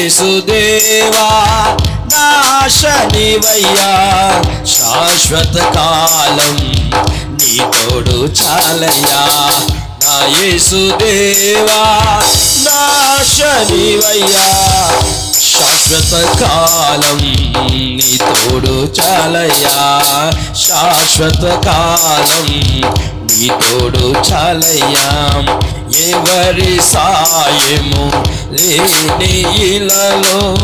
యేసుదేవా నాశనివయ్యా శాశ్వత కాలం నీ తోడు చాలయ్యా. నా యేసుదేవా నాశనివయ్యా శాశ్వత కాలం నీ తోడు చాలయ్యా. శాశ్వత కాలం నీ తోడు చాలయ్యా. ఎవరి సాయము లేని ఇలలో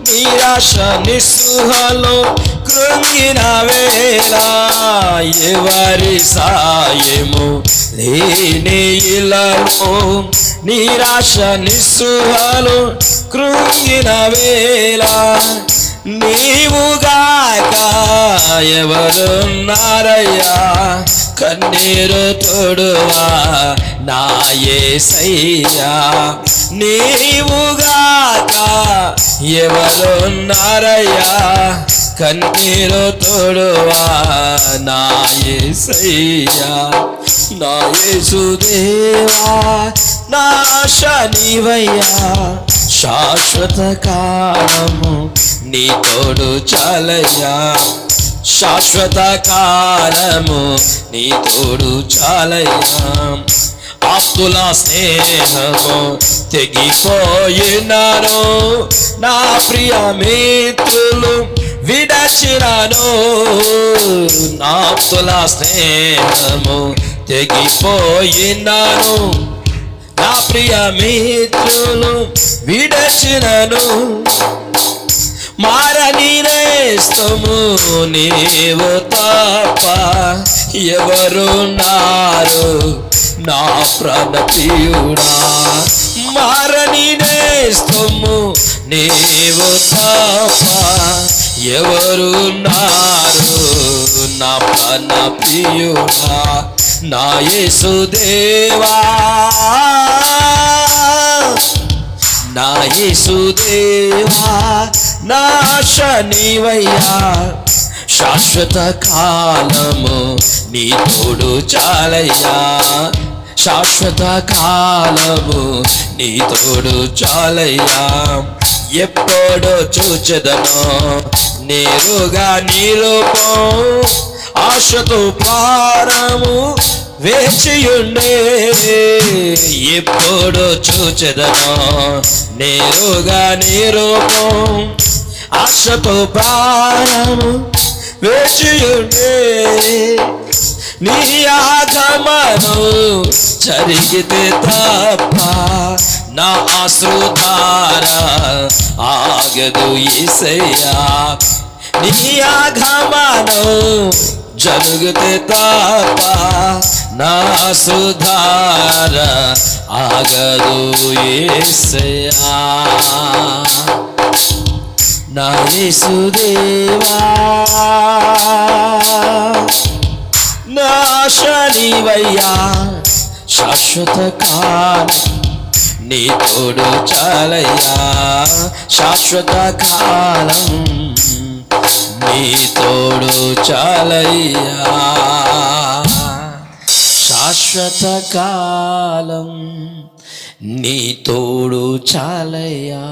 నిరాశ నిస్సుహలో కృంగిన వేళ ఎవరి సాయము లేని ఇలలో నిరాశ నిస్సుహలో కృంగిన వేళ. నీవుగాక ఎవరున్నారయ్యా? కన్నీరు తోడువా నా యేసయ్యా నీవుగాక ఎవరున్నారయ్యా? కన్నీరు తోడువా నా యేసయ్యా నా యేసుదేవా నా శనివయ్యా శాశ్వత కాలము నీ తోడు చాలయ్యా. శాశ్వత కాలము నీ తోడు చాలయ్యా. ఆస్తుల స్నేహము తెగిపోయినాను. నా ప్రియ మిత్రులు విడచినాను. నాప్తుల స్నేహము తెగిపోయినాను. నా ప్రియ మిత్రులు విడచినను. మారని నేస్తము నీవు తప్ప ఎవరున్నారు నా ప్రణతీయుడా మారని నేస్తము నీవు తప్ప ఎవరున్నారు నా ప్రణతీయుడా నా యేసుదేవా నా యేసుదేవా నాశ నీవయ్యా. శాశ్వత కాలము నీ తోడు చాలయ్యా. శాశ్వత కాలము నీ తోడు చాలయ్యా. ఎప్పుడో చూచెదను నేరుగా నీ ఆశతో పారము వేచియుండే ఎప్పుడు చూచెదను నేరుగా నీరూపం ఆశతో ప్రాణము వేచియుండే. నీ ఆగమను జరిగితే తప్ప నా ఆశ్రుధార ఆగదు ఈసయ్యా. నీ ఆగమను జరుగుతే తప్ప నా సుధార ఆగదు ఏసయా నా యేసుదేవా. నా శనివయ్యా శాశ్వత కాల నీ తోడు చాలయ్యా శాశ్వత కాలం నీ తోడు చాలయ్యా. శాశ్వత కాలం నీ తోడు చాలయ్యా.